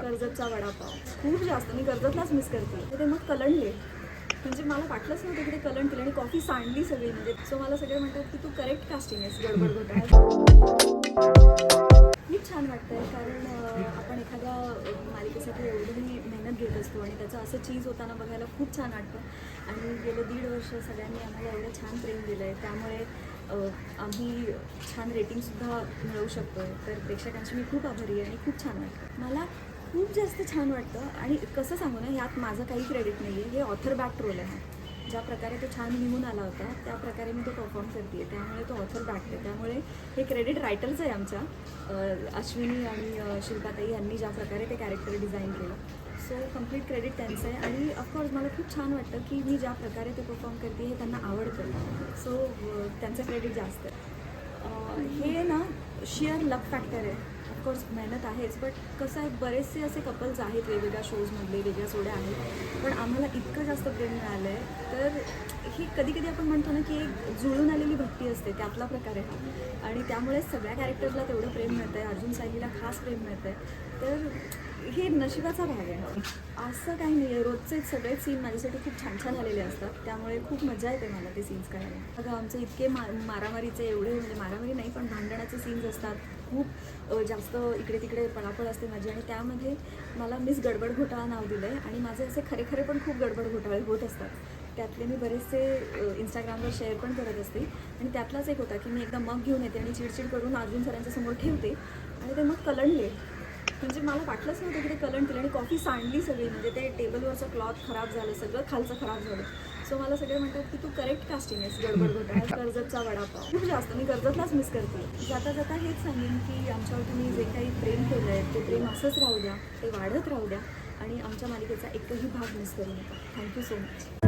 कर्जतचा वडापाव. खूप जास्त. मी कर्जतलाच मिस करते. ते मग कलंडले. म्हणजे मला वाटलंच नव्हतं तिकडे कलंड केलं आणि कॉफी सांडली सगळी. म्हणजे सो मला सगळे म्हणतात की तू करेक्ट कास्टिंग आहेस गडबड घोटाळ्यात खूप छान वाटतंय. कारण आपण एखाद्या मालिकेसाठी एवढी मेहनत घेत असतो आणि त्याचं असं चीज होताना बघायला खूप छान वाटतं. आणि गेले दीड वर्ष सगळ्यांनी आम्हाला एवढं छान प्रेम दिलं आहे त्यामुळे आम्ही छान रेटिंगसुद्धा मिळवू शकतो तर प्रेक्षकांची मी खूप आभारी आहे आणि खूप छान वाटतं मला खूप जास्त छान वाटतं. आणि कसं सांगू ना यात माझं काही क्रेडिट नाही आहे हे ऑथर बॅक रोल आहे. ज्या प्रकारे तो छान लिहून आला होता त्या प्रकारे मी तो परफॉर्म करते त्यामुळे तो ऑथर बॅक आहे. त्यामुळे हे क्रेडिट रायटरचं आहे आमच्या. अश्विनी आणि शिल्पाताई यांनी ज्या प्रकारे ते कॅरेक्टर डिझाईन केलं. सो कंप्लीट क्रेडिट त्यांचं आहे. आणि ऑफकोर्स मला खूप छान वाटतं की मी ज्या प्रकारे ते परफॉर्म करते हे त्यांना आवडतं. सो त्यांचं क्रेडिट जास्त आहे. हे ना शिअर लक फॅक्टर आहे. ऑफकोर्स मेहनत आहेच बट कसं आहे बरेचसे असे कपल्स आहेत वेगवेगळ्या शोजमधले वेगळ्या सोड्या आहेत पण आम्हाला इतकं जास्त प्रेम मिळालं आहे तर ही कधी कधी आपण म्हणतो ना की एक जुळून आलेली भट्टी असते त्यातला प्रकार आहे आणि त्यामुळे सगळ्या कॅरेक्टर्सला तेवढं प्रेम मिळतं आहे अर्जुन सायलीला खास प्रेम मिळतं आहे तर हे नशिबाचा भाग आहे. असं काही नाही आहे रोजचे सगळेच सीन माझ्यासाठी खूप छान छान आलेले असतात. त्यामुळे खूप मजा येते मला ते सीन्स करायला अगं आमचे इतके मा मारामारीचे एवढे म्हणजे मारामारी नाही पण भांडणाचे सीन्स असतात. खूप जास्त इकडे तिकडे पळापळ असते माझी आणि त्यामध्ये मला मिस गडबड घोटाळा नाव दिलं आहे आणि माझे असे खरे खरे पण खूप गडबड घोटाळे होत असतात. त्यातले मी बरेचसे इंस्टाग्रामवर शेअर पण करत असते. आणि त्यातलाच एक होता की मी एकदा मग घेऊन येते आणि चिडचिड करून अर्जुन सरांच्या समोर ठेवते आणि ते मग कलंडले. म्हणजे मला वाटलंच नव्हतं की ते केलं आणि कॉफी सांडली सगळी. म्हणजे ते टेबलवरचं क्लॉथ खराब झालं सगळं खालचं खराब झालं. सो मला सगळे म्हणतात की तू करेक्ट कास्टिंग आहेस गडबड घोटाळ्यात कर्जतचा वडापाव. खूप जास्त मी कर्जतलाच मिस करते. जाता जाता हेच सांगेन की आमच्यावर तुम्ही जे काही प्रेम केलं आहे ते प्रेम असंच राहू द्या ते वाढत राहू द्या. आणि आमच्या मालिकेचा एकही भाग मिस करू नका. Thank you so much